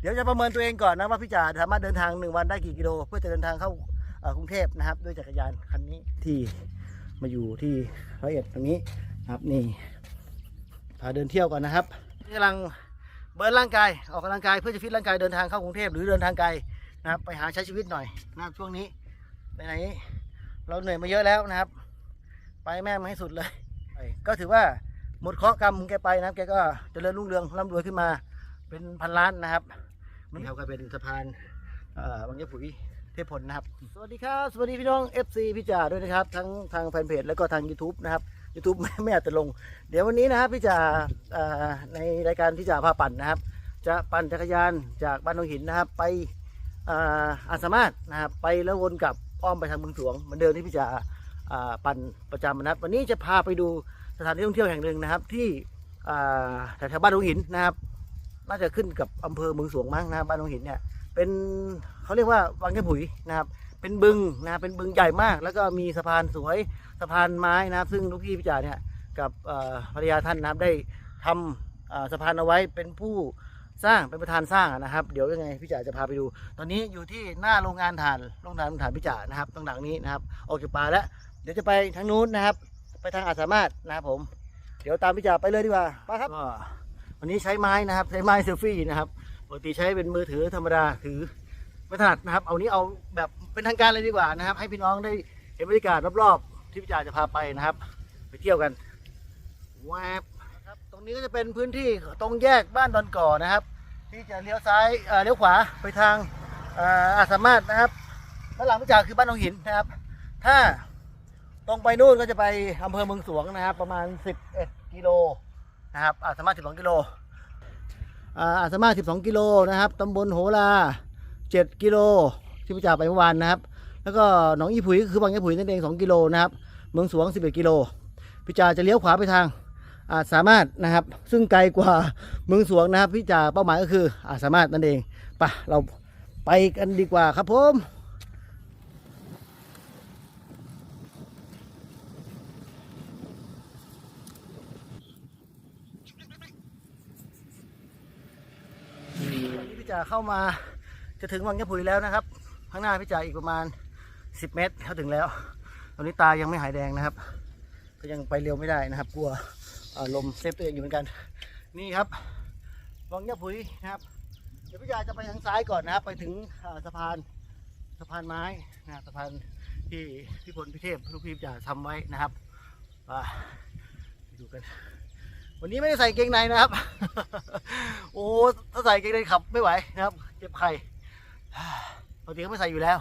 เดี๋ยวจะประเมินตัวเองก่อนนะว่าพี่จ๋าสามารถเดินทางหนึ่งวันได้กี่กิโล เพื่อจะเดินทางเข้ากรุงเทพนะครับ ด้วยจักรยานคันนี้ที่มาอยู่ที่ร้อยเอ็ดตรงนี้ครับนี่พาเดินเที่ยวก่อนนะครับกำลังเบิร์นร่างกายออกกำลังกายเพื่อจะฟิตร่างกายเดินทางเข้ากรุงเทพหรือเดินทางไกลนะครับ ไปหาใช้ชีวิตหน่อยนะครับช่วงนี้ไปไหนเราเหนื่อยมาเยอะแล้วนะครับ ไปแม่มาให้สุดเลย ก็ถือว่าหมดเคราะห์กรรมของแกไปนะครับแกก็จเจริญรุ่งเรืองร่ำรวยขึ้นมาเป็นพันล้านนะครับ นเขาก็เป็นสะพานบางยะผุยเทพผลนะครับ สวัสดีครับ สวัสดีพี่น้อง FC พี่จ่าด้วยนะครับ ทั้งทางแฟนเพจแล้วก็ทาง YouTube นะครับ YouTube ไม่ไม่อาจจะลง เดี๋ยววันนี้นะครับพี่จ่าในรายการพี่จ่าพาปั่นนะครับ จะปั่นจักรยานจากบ้านหนองหินนะครับ ไปอาสามารถนะครับไปแล้ววนกลับอ้อมไปทางเมืองสวงเหมือนเดิมที่พี่จ่าปั่นประจำนะครับ วันนี้จะพาไปดูสถานที่ท่องเที่ยวแห่งหนึ่งนะครับ ที่แถวๆบ้านหนองหินนะครับ น่าจะขึ้นกับอำเภอเมืองสวงมั้งนะบบ้านหนองหินเนี่ยเป็นเขาเรียกว่าวังแค่ผุยนะครับ เป็นบึงนะเป็นบึงใหญ่มาก แล้วก็มีสะพานสวยสะพานไม้นะครับ ซึ่งลูกพี่พิจารเนี่ยกับภรรยาท่านนะครับได้ทำสะพานเอาไว้เป็นผู้สร้างเป็นประธานสร้างนะครับ เดี๋ยวยังไงพี่จ๋าจะพาไปดู ตอนนี้อยู่ที่หน้าโรงงานถ่านโรงงานถ่านพี่จ๋านะครับตรงหลังนี้นะครับออกจากป่าแล้ว เดี๋ยวจะไปทางนู้นนะครับ ไปทางอาสามารถนะครับผม เดี๋ยวตามพี่จ๋าไปเลยดีกว่าไปครับ วันนี้ใช้ไม้นะครับ ใช้ไม้เซลฟี่นะครับปกติใช้เป็นมือถือธรรมดาถือไม่ถนัดนะครับ เอานี้เอาแบบเป็นทางการเลยดีกว่านะครับ ให้พี่น้องได้เห็นบรรยากาศรอบๆ ที่พี่จ๋าจะพาไปนะครับ ไปเที่ยวกันแวบนะครับตรงนี้ก็จะเป็นพื้นที่ตรงแยกบ้านดอนก่อนะครับ ที่จะเลี้ยวซ้ายเออเลี้ยวขวาไปทางเออาสามารถนะครับด้านหลังพี่จ๋าคือบ้านหนองหินนะครับ ถ้าตรงไปนู่นก็จะไปอำเภอเมืองสวงนะครับ ประมาณ 11 กิโล นะครับอาสามารถ12กิโลอาสามารถ12กิโลนะครับตำบลโหรา7กิโลที่พี่จ๋าไปเมื่อวานนะครับ แล้วก็หนองอีผุยก็คือบางยะผุยนั่นเอง2กิโลนะครับเมืองสวง 11 กิโลพี่จ๋าจะเลี้ยวขวาไปทางอาจสามารถนะครับ ซึ่งไกลกว่าเมืองสวงนะครับพี่จ่าเป้าหมายก็คืออาจสามารถนั่นเองไปะเราไปกันดีกว่าครับผมตอนนี้พี่ จ่าเข้ามาจะถึงวังยะผุยแล้วนะครับ ข้างหน้าพี่จ่าอีกประมาณ 10 เมตรเขาถึงแล้ว ตอนนี้ตายังไม่หายแดงนะครับ ก็ยังไปเร็วไม่ได้นะครับ กลัวลมเซฟตัวเองอยู่เหมือนกัน นี่ครับวังยะผุยนะครับ เดี๋ยวพี่ยาจะไปทางซ้ายก่อนนะครับ ไปถึงสะพานสะพานไม้นะสะพานที่พี่พลพิเทพลูกพี่พี่าทำไว้นะครับอ่าไปดูกัน วันนี้ไม่ได้ใส่เกงในนะครับ โอ้ถ้าใส่เกงในขับไม่ไหวนะครับ เจ็บไข้ปกติก็ไม่ใส่อยู่แล้ว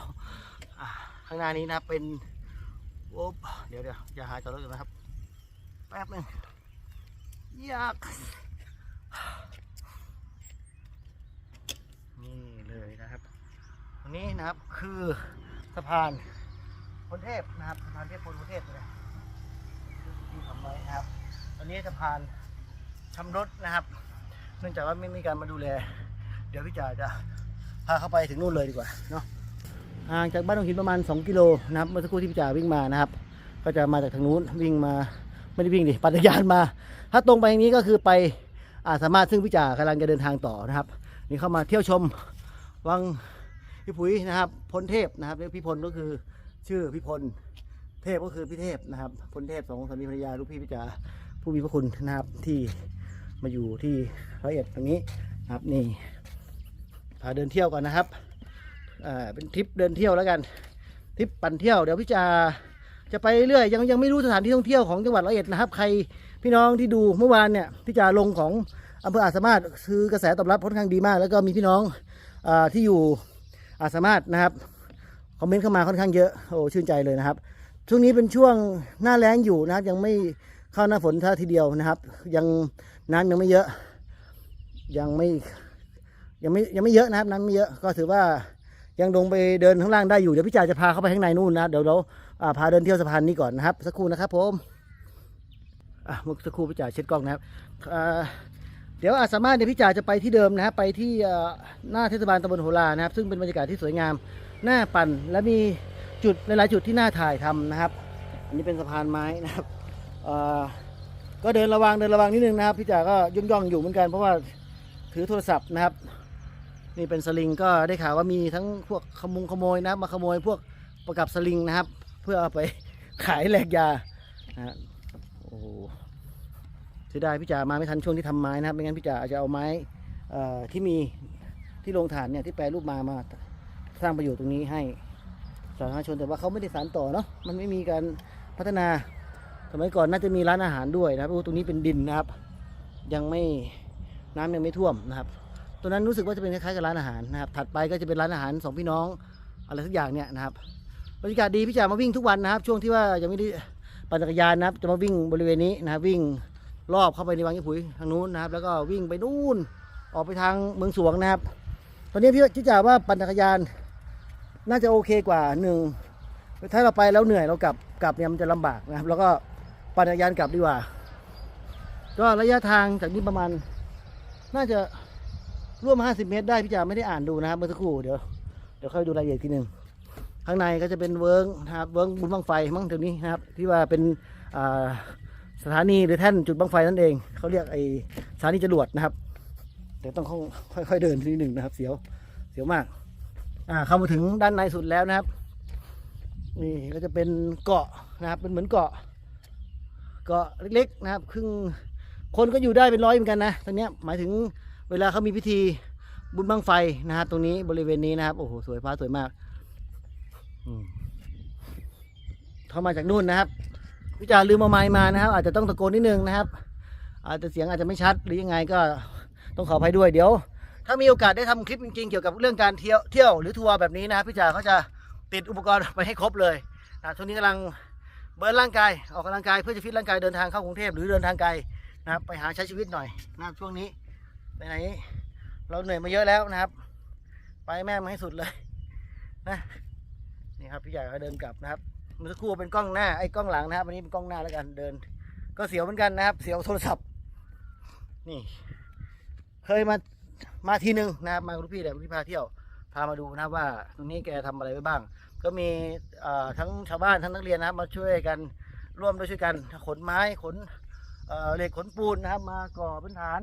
ข้างหน้านี้นะครับเป็นโอ้เดี๋ยวเดี๋ยวอย่าหาจอดรถกันนะครับ แป๊บหนึงยากนี่เลยนะครับตรงนี้นะครับคือสะพานพลเทพนะครับสะพานเทพพลพลเทพเลยที่ทำไว้นะครับตอนนี้สะพาน ชำรุดนะครับ เนื่องจากว่าไม่มีการมาดูแล เดี๋ยวพี่จ่าจะพาเข้าไปถึงนู่นเลยดีกว่าเนาะห่างจากบ้านหนองหินประมาณ 2 กิโลนะครับเมื่อสักครู่ที่พี่จ่าวิ่งมานะครับ ก็จะมาจากทางนู้นวิ่งมาไม่ได้วิ่งดิปั่นจักรยานมา ถ้าตรงไปอย่างนี้ก็คือไปอาสามารถซึ่งพี่จ่ากำลังจะเดินทางต่อนะครับ นี่เข้ามาเที่ยวชมวังพี่ผุยนะครับพลเทพนะครับเรียกพี่พลก็คือชื่อพี่พลเทพก็คือพี่เทพนะครับพลเทพสองสามีภรรยาลูกพี่พี่จ่าผู้มีพระคุณนะครับที่ มาอยู่ที่ร้อยเอ็ดตรงนี้ครับนี่พาเดินเที่ยวก่อนนะครับอ่าเป็นทริปเดินเที่ยวแล้วกันทริปปั่นเที่ยวเดี๋ยวพี่จ่าจะไปเรื่อยยังยังไม่รู้สถานที่ท่องเที่ยวของจังหวัดร้อยเอ็ดนะครับ ใครพี่น้องที่ดูเมื่อวานเนี่ยที่จะลงของอำเภออาสามารถคือกระแสตอบรับค่อนข้างดีมาก แล้วก็มีพี่น้องอที่อยู่อาสามารถนะครับคอมเมนต์เข้ามาค่อนข้างเยอะโอ้ชื่นใจเลยนะครับ ช่วงนี้เป็นช่วงหน้าแล้งอยู่นะครับยังไม่เข้าหน้าฝนท่าทีเดียวนะครับ ยัง น้ำยังไม่เยอะ ยังไม่ยังไม่ยังไม่เยอะนะครับน้ำไม่เยอะก็ถือว่ายังลงไปเดินข้างล่างได้อยู่เดี๋ยวพี่จ่าจะพาเข้าไปข้างในนู่นนะเดี๋ยวเราพาเดินเที่ยวสะพานนี้ก่อนนะครับ สักครู่นะครับผมอะเมื่อสักครู่พี่จ่าเช็ดกล้องนะครับเดี๋ยวอาจสามารถเดี๋ยวพี่จ่าจะไปที่เดิมนะครับไปที่หน้าเทศบาลตำบลโหรานะครับ ซึ่งเป็นบรรยากาศที่สวยงามหน่าปั่นและมีจุดหลายๆจุดที่น่าถ่ายทำนะครับ อันนี้เป็นสะพานไม้นะครับอ่า ก็เดินระวังเดินระวังนิดนึงนะครับพี่จ่าก็ย่องๆองอยู่เหมือนกันเพราะว่าถือโทรศัพท์นะครับ นี่เป็นสลิงก็ได้ข่าวว่ามีทั้งพวกขโมงขโมยนะครับมาขโมยพวกประกับสลิงนะครับ เพื่อเอาไปขายแหลกยานะฮะโอ้โหเสียดายพี่จ๋ามาไม่ทันช่วงที่ทำไม้นะครับไม่งั้นพี่จ๋าอาจจะเอาไม้เอ่อที่มีที่โรงถ่านเนี่ยที่แปรรูปมามาสร้างประโยชน์ตรงนี้ให้สาธารณชนแต่ว่าเขาไม่ได้สานต่อเนาะมันไม่มีการพัฒนา สมัยก่อนน่าจะมีร้านอาหารด้วยนะครับโอ้ตรงนี้เป็นดินนะครับ ยังไม่น้ำยังไม่ท่วมนะครับตรงนั้นรู้สึกว่าจะเป็นคล้ายๆกับร้านอาหารนะครับ ถัดไปก็จะเป็นร้านอาหารสองพี่น้องอะไรสักอย่างเนี่ยนะครับบรรยากาศดีพี่จ๋ามาวิ่งทุกวันนะครับ ช่วงที่ว่ายังไม่ได้ปั่นจักรยานนะครับ จะมาวิ่งบริเวณนี้นะครับ วิ่งรอบเข้าไปในวังยี่ผุยทางนู้นนะครับ แล้วก็วิ่งไปนู่นออกไปทางเมืองสวงนะครับ ตอนนี้พี่พี่จ๋าว่าปั่นจักรยาน น่าจะโอเคกว่าหนึ่งถ้าเราไปแล้วเหนื่อยเรากลับกลับเนี่ยมันจะลำบากนะครับ แล้วก็ ปั่นจักรยานกลับดีกว่า ก็ระยะทางจากนี้ประมาณ น่าจะร่วม 50 เมตรได้พี่จ๋าไม่ได้อ่านดูนะครับเมื่อสักครู่เดี๋ยวเดี๋ยวค่อยดูรายละเอียดทีหนึ่งข้างในก็จะเป็นเวิร์งนะครับเวิร์งบุญบังไฟมั้งเดี๋ยวนี้นะครับ ที่ว่าเป็นสถานีหรือแท่นจุดบังไฟนั่นเองเขาเรียกไอสถานีจรวดนะครับเดี๋ยวต้องค่อยๆเดินทีหนึ่งนะครับ เสียวเสียวมากอ่าเข้ามาถึงด้านในสุดแล้วนะครับ นี่ก็จะเป็นเกาะนะครับเป็นเหมือนเกาะ เกาะเล็กๆนะครับครึ่งคนก็อยู่ได้เป็นร้อยเหมือนกันนะตรงนี้หมายถึงเวลาเขามีพิธีบุญบังไฟนะครับตรงนี้บริเวณนี้นะครับโอ้โหสวยฟ้าสวยมากอืมเข้ามาจากนู่นนะครับพี่จาลืมเอาไม้มานะครับ อาจจะต้องตะโกนนิดนึงนะครับ อาจจะเสียงอาจจะไม่ชัดหรือยังไงก็ต้องขออภัยด้วยเดี๋ยว ถ้ามีโอกาสได้ทำคลิปจริงๆเกี่ยวกับเรื่องการเที่ยวเที่ยวหรือทัวร์แบบนี้นะครับพี่จ่าเขาจะติดอุปกรณ์ไปให้ครบเลยนะช่วงนี้กำลัง เบิร์นร่างกายออกกำลังกายเพื่อจะฟิตร่างกายเดินทางเข้ากรุงเทพหรือเดินทางไกลนะครับไปหาใช้ชีวิตหน่อยนะครับช่วงนี้ไปไหนเราเหนื่อยมาเยอะแล้วนะครับ ไปแม่มาให้สุดเลยนะนี่ครับพี่ใหญ่ก็เดินกลับนะครับเมื่อสักครู่เป็นกล้องหน้าไอ้กล้องหลังนะครับวันนี้เป็นกล้องหน้าแล้วกันเดิน ก็เสียวเหมือนกันนะครับ เสียวโทรศัพท์ นี่ เคยมามาทีหนึ่งนะครับมาลูกพี่แต่ลูกพี่พาเที่ยวพามาดูนะครับว่าตรงนี้แกทำอะไรไว้บ้าง ก็มีทั้งชาวบ้านทั้งนักเรียนนะครับ มาช่วยกันร่วมด้วยช่วยกันขนไม้ขนเหล็กขนปูนนะครับ มาก่อพื้นฐาน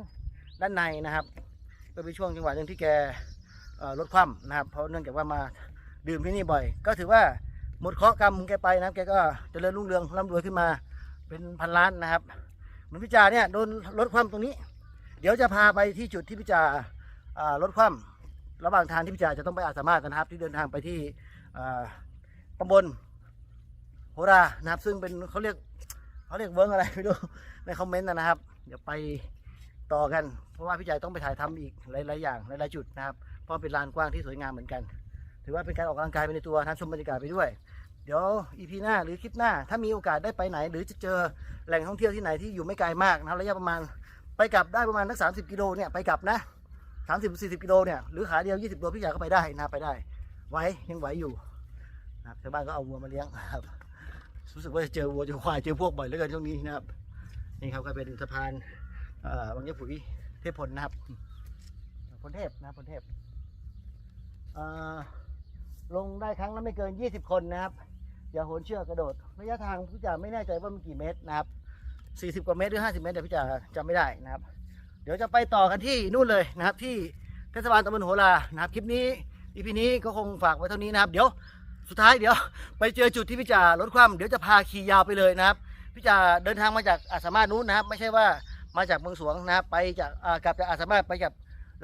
ด้านในนะครับ ก็เป็นช่วงจังหวะหนึ่งที่แกลดความนะครับ เพราะเนื่องจากว่ามาดื่มที่นี่บ่อย ก็ถือว่าหมดเคราะห์กรรมของแกไปนะครับแกก็เจริญรุ่งเรืองร่ำรวยขึ้นมาเป็นพันล้านนะครับเหมือนพิจาเนี่ยโดนลดความตรงนี้ เดี๋ยวจะพาไปที่จุดที่พิจาอ่าลดความระหว่างทางที่พี่จ่าจะต้องไปอาสามารถนะครับ ที่เดินทางไปที่ ตำบลโหรานะครับ ซึ่งเป็นเขาเรียกเขาเรียกเวิร์กอะไรไม่รู้ในคอมเมนต์นะครับ เดี๋ยวไปต่อกัน เพราะว่าพี่จ่าต้องไปถ่ายทำอีกหลาย ๆ อย่างหลายๆจุดนะครับ เพราะเป็นลานกว้างที่สวยงามเหมือนกัน ถือว่าเป็นการออกกำลังกายไปในตัวนะชมบรรยากาศไปด้วย เดี๋ยวอีพีหน้าหรือคลิปหน้า ถ้ามีโอกาสได้ไปไหน หรือจะเจอแหล่งท่องเที่ยวที่ไหนที่อยู่ไม่ไกลมากนะครับระยะประมาณไปกลับได้ประมาณสักสามสิบกิโลเนี่ยไปกลับนะสามสิบสี่สิบกิโลเนี่ยหรือขาเดียวยี่สิบโลพี่ใหญ่ก็ไปได้นะไปได้ ไหวยังไหวอยู่นะครับชาวบ้านก็เอาวัวมาเลี้ยงครับรู้สึกว่าจะเจอวัวเจอควายเจอพวกบ่อยเหลือเกินช่วงนี้นะครับนี่ครับก็เป็นสะพานเอ่อบางยะผุยเทพพลนะครับพลเทพนะครับพลเทพเอ่อลงได้ครั้งละไม่เกิน 20 คนนะครับ อย่าโหนเชือกกระโดดระยะทางพี่จ๋าไม่แน่ใจว่ามันกี่เมตรนะครับ40 กว่าเมตรหรือ 50 เมตรเดี๋ยวพี่จ๋าจำไม่ได้นะครับ เดี๋ยวจะไปต่อกันที่นู่นเลยนะครับ ที่เทศบาลตำบลโหรานะครับคลิปนี้ อีพีนี้ก็คงฝากไว้เท่านี้นะครับ เดี๋ยวสุดท้ายเดี๋ยว ไปเจอจุดที่พี่จ่าลดความเดี๋ยวจะพาขี่ยาวไปเลยนะครับพี่จ่าเดินทางมาจากอาสามารถนู้นนะครับ ไม่ใช่ว่ามาจากเมืองสวงนะครับไปจากอากลับจากอาสามารถไปกับ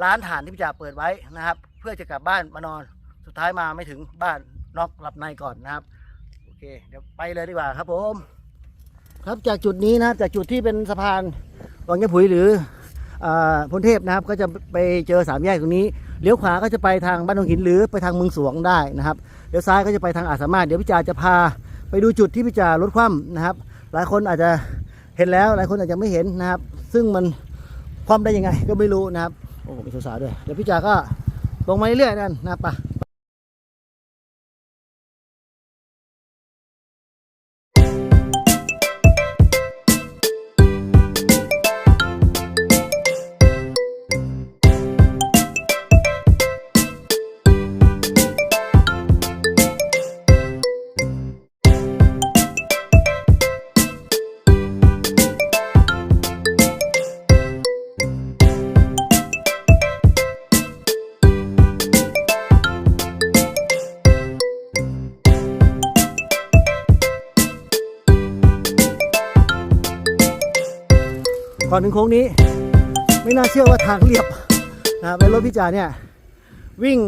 ร้านฐานที่พี่จ่าเปิดไว้นะครับ เพื่อจะกลับบ้านมานอนสุดท้ายมาไม่ถึงบ้านน็อกหลับในก่อนนะครับโอเค เดี๋ยวไปเลยดีกว่าครับผม ครับจากจุดนี้นะครับจากจุดที่เป็นสะพานวังยะผุยหรืออ่าพลเทพนะครับ ก็จะไปเจอสามแยกตรงนี้ เลี้ยวขวาก็จะไปทางบ้านหนองหินหรือไปทางเมืองสวงได้นะครับเลี้ยวซ้ายก็จะไปทางอาสามารถเดี๋ยวพี่จ่าจะพาไปดูจุดที่พี่จ่าลดคว่ำนะครับ หลายคนอาจจะเห็นแล้วหลายคนอาจจะไม่เห็นนะครับ ซึ่งมันคว่ำได้ยังไงก็ไม่รู้นะครับโอ้มีสาวๆด้วยเดี๋ยวพี่จ่าก็ลงมาเรื่อยๆนั่นนะครับไปะ อนถึงโค้งนี้ ไม่น่าเชื่อว่าทางเรียบนะครับรถพี่จ่าเนี่ย วิ่ง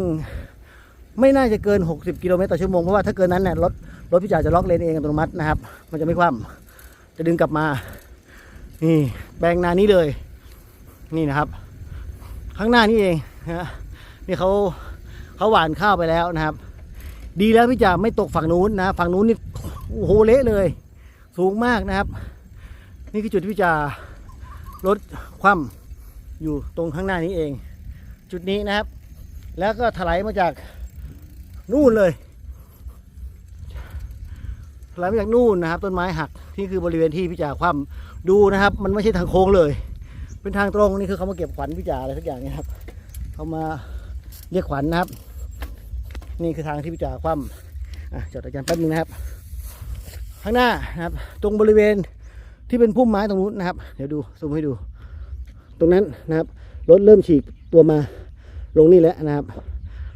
ไม่น่าจะเกิน 60 กิโลเมตรต่อชั่วโมง เพราะว่าถ้าเกินนั้นเนี่ยรถรถพี่จ่าจะล็อกเลนเองอัตโนมัตินะครับ มันจะไม่คว่ำจะดึงกลับมา นี่แปลงนานี้เลย นี่นะครับ ข้างหน้านี่เองนะนี่เขาเขาหวานข้าวไปแล้วนะครับ ดีแล้วพี่จ่าไม่ตกฝั่งนู้นนะฝั่งนู้นนี่โอ้โหเละเลย สูงมากนะครับ นี่คือจุดที่พี่จ่า รถคว่ำอยู่ตรงข้างหน้านี้เอง จุดนี้นะครับ แล้วก็ถลายมาจากนู่นเลยถลายมาจากนู่นนะครับ ต้นไม้หักที่คือบริเวณที่พี่จ่าคว่ำดูนะครับ มันไม่ใช่ทางโค้งเลย เป็นทางตรงนี่คือเขามาเก็บขวัญพี่จ่าอะไรสักอย่างเนยครับเขามาเรียกขวัญนะครับ นี่คือทางที่พี่จ่าคว่ำจอดอาจารย์แป๊บนึงนะครับ ข้างหน้านะครับ ตรงบริเวณ ที่เป็นพุ่มไม้ตรงนู้นนะครับ เดี๋ยวดูซูมให้ดู ตรงนั้นนะครับรถเริ่มฉีกตัวมาลงนี่แล้วนะครับ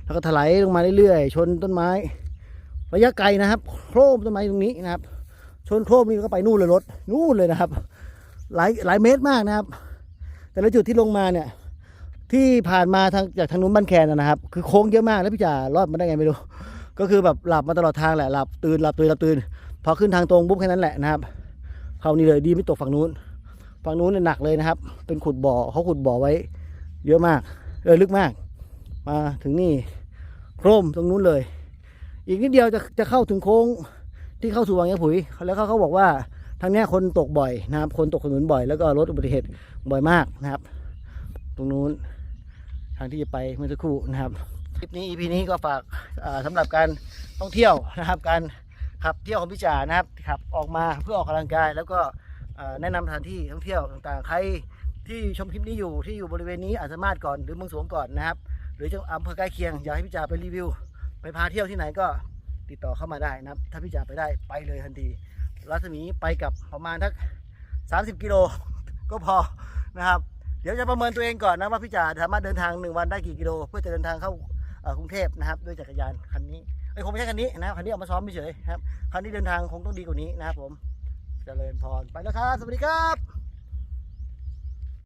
แล้วก็ถลายลงมาเรื่อยๆชนต้นไม้ ระยะไกลนะครับ โครมต้นไม้ตรงนี้นะครับ ชนโครมนี่ก็ไปนู่นเลยรถนู่นเลยนะครับ หลายหลายเมตรมากนะครับ แต่ละจุดที่ลงมาเนี่ยที่ผ่านมาทางจากทางนู้นบ้านแคนนะนะครับ คือโค้งเยอะมากแล้วพี่จ่ารอดมาได้ไงไม่รู้ ก็คือแบบหลับมาตลอดทางแหละหลับตื่นหลับตื่นหลับตื่นพอขึ้นทางตรงปุ๊บแค่นั้นแหละนะครับ เขานี่เลยดีไม่ตกฝั่งนู้น ฝั่งนู้นเนี่ยหนักเลยนะครับ เป็นขุดบ่อเขาขุดบ่อไว้ เยอะมากเออลึกมาก มาถึงนี่โครมตรงนู้นเลย อีกนิดเดียวจะจะเข้าถึงโค้งที่เข้าสู่วังยะผุย แล้วเขาเขาบอกว่าทางนี้คนตกบ่อยนะครับ คนตกถนนบ่อยแล้วก็รถอุบัติเหตุบ่อยมากนะครับ ตรงนู้นทางที่จะไปเมื่อสักครู่นะครับคลิปนี้ EP นี้ก็ฝากอ่าสำหรับการท่องเที่ยวนะครับ การ ขับเที่ยวของพิจานะครับขับออกมาเพื่อออกกำลังกาย แล้วก็แนะนำสถานที่ท่องเที่ยวต่างๆ ใครที่ชมคลิปนี้อยู่ที่อยู่บริเวณนี้อาจสามารถก่อนหรือเมืองสวงก่อนนะครับ หรือจังอำเภอใกล้เคียงอยากให้พิจาไปรีวิว ไปพาเที่ยวที่ไหนก็ติดต่อเข้ามาได้นะครับ ถ้าพิจาไปได้ไปเลยทันทีรัศมีไปกับประมาณทัก 30 กิโลก็พอนะครับ เดี๋ยวจะประเมินตัวเองก่อนนะว่าพี่จ๋าสามารถเดินทางหนึ่งวันได้กี่กิโล เพื่อจะเดินทางเข้ากรุงเทพนะครับ ด้วยจักรยานคันนี้ ไอ้ยคงไม่ใช่คันนี้นะครับคันนี้ออกมาซ้อมเฉยๆครับคันนี้เดินทางคงต้องดีกว่านี้นะครับผมเจริญพรไปแล้วครับ สวัสดีครับ